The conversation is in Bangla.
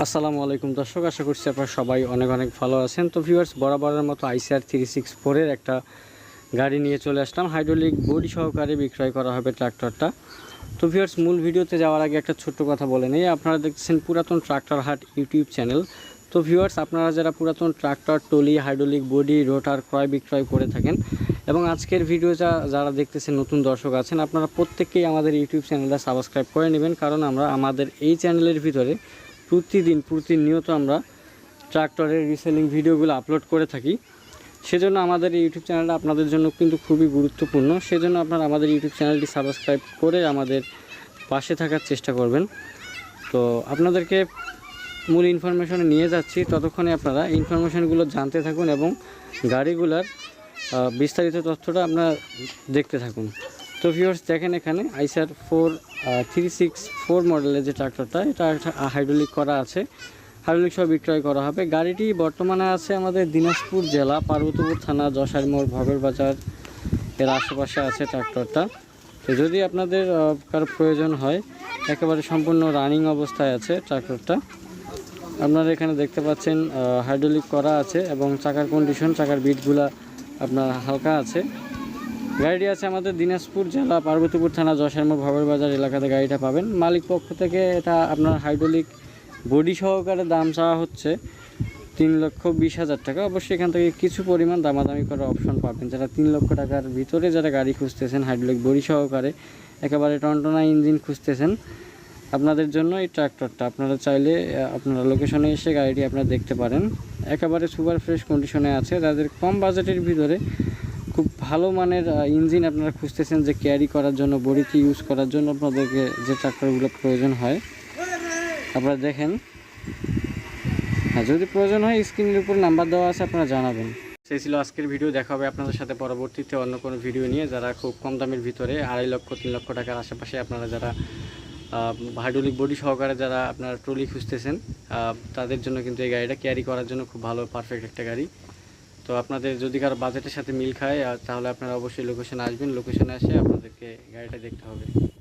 আসসালামু আলাইকুম দর্শক, আশা করছি আপনারা সবাই অনেক অনেক ভালো আছেন। তো ভিউয়ার্স বরাবরের মতো আইসিআর থ্রি সিক্স ফোরের একটা গাড়ি নিয়ে চলে আসলাম। হাইড্রোলিক বডি সহকারে বিক্রয় করা হবে ট্রাক্টরটা। তো ভিউয়ার্স মূল ভিডিওতে যাওয়ার আগে একটা ছোট্ট কথা বলে নেই। আপনারা দেখছেন পুরাতন ট্রাক্টর হাট ইউটিউব চ্যানেল। তো ভিউয়ার্স আপনারা যারা পুরাতন tractor trolley hydraulic body rotor ক্রয়, বিক্রয় করে থাকেন এবং আজকের ভিডিওটা যারা দেখতেছেন, নতুন দর্শক আছেন, আপনারা প্রত্যেককেই আমাদের ইউটিউব চ্যানেলটা সাবস্ক্রাইব করে নেবেন। কারণ আমরা আমাদের এই চ্যানেলের ভিতরে প্রতিদিন, প্রতিনিয়ত আমরা ট্রাক্টরের রিসেলিং ভিডিওগুলো আপলোড করে থাকি। সেজন্য আমাদের ইউটিউব চ্যানেলটা আপনাদের জন্য কিন্তু খুবই গুরুত্বপূর্ণ। সেজন্য আপনারা আমাদের ইউটিউব চ্যানেলটি সাবস্ক্রাইব করে আমাদের পাশে থাকার চেষ্টা করবেন। তো আপনাদেরকে মূল ইনফরমেশনে নিয়ে যাচ্ছি। ততক্ষণে আপনারা ইনফরমেশনগুলো জানতে থাকুন এবং গাড়িগুলার বিস্তারিত তথ্যটা আপনারা দেখতে থাকুন। তো ভিউয়ার্স দেখেন এখানে আইসার ফোর থ্রি সিক্স ফোর মডেলের যে ট্রাক্টরটা এটা একটা হাইড্রোলিক করা আছে। হাইড্রোলিক সহ বিক্রয় করা হবে। গাড়িটি বর্তমানে আছে আমাদের দিনাজপুর জেলা, পার্বতীপুর থানা, যশার মোড় ভবের বাজার, এর আশেপাশে আছে ট্রাক্টরটা তো যদি আপনাদের কারও প্রয়োজন হয়, একেবারে সম্পূর্ণ রানিং অবস্থায় আছে ট্রাক্টরটা আপনারা এখানে দেখতে পাচ্ছেন হাইড্রোলিক করা আছে এবং চাকার কন্ডিশন চাকার বিটগুলা আপনার হালকা আছে। গাড়িটি আছে আমাদের দিনাজপুর জেলা পার্বতীপুর থানা যশারমো ভবের বাজার এলাকাতে গাড়িটা পাবেন। মালিক পক্ষ থেকে এটা আপনার হাইড্রোলিক বডি সহকারে দাম চাওয়া হচ্ছে তিন লক্ষ বিশ হাজার টাকা। অবশ্যই এখান থেকে কিছু পরিমাণ দামাদামি করার অপশন পাবেন। যারা তিন লক্ষ টাকার ভিতরে যারা গাড়ি খুঁজতেছেন হাইড্রোলিক বডি সহকারে, একেবারে টনটনা ইঞ্জিন খুঁজতেছেন, আপনাদের জন্য এই ট্রাক্টরটা আপনারা চাইলে আপনারা লোকেশনে এসে গাড়িটি আপনারা দেখতে পারেন। একেবারে সুপার ফ্রেশ কন্ডিশনে আছে। যাদের কম বাজেটের ভিতরে খুব ভালো মানের ইঞ্জিন আপনারা খুঁজতেছেন যে ক্যারি করার জন্য বডিতে ইউজ করার জন্য আপনাদেরকে যে ট্রাক্টরগুলো প্রয়োজন হয়। আপনারা দেখেন। হ্যাঁ যদি প্রয়োজন হয় স্ক্রিনের উপর নাম্বার দেওয়া আছে, আপনারা জানাবেন। সেই ছিল আজকের ভিডিও দেখা হবে আপনাদের সাথে পরবর্তীতে অন্য কোনো ভিডিও নিয়ে। যারা খুব কম দামের ভিতরে, আড়াই লক্ষ, তিন লক্ষ টাকার আশেপাশে আপনারা যারা হাইড্রোলিক বডি সহকারে যারা আপনারা ট্রলি খুঁজতেছেন তাদের জন্য কিন্তু এই গাড়িটা ক্যারি করার জন্য খুব ভালো পারফেক্ট একটা গাড়ি। তো আপনাদের যদি কারও বাজেটের সাথে মিল খায় তাহলে আপনারা অবশ্যই লোকেশনে আসবেন। লোকেশনে এসে আপনাদেরকে গাড়িটা দেখতে হবে।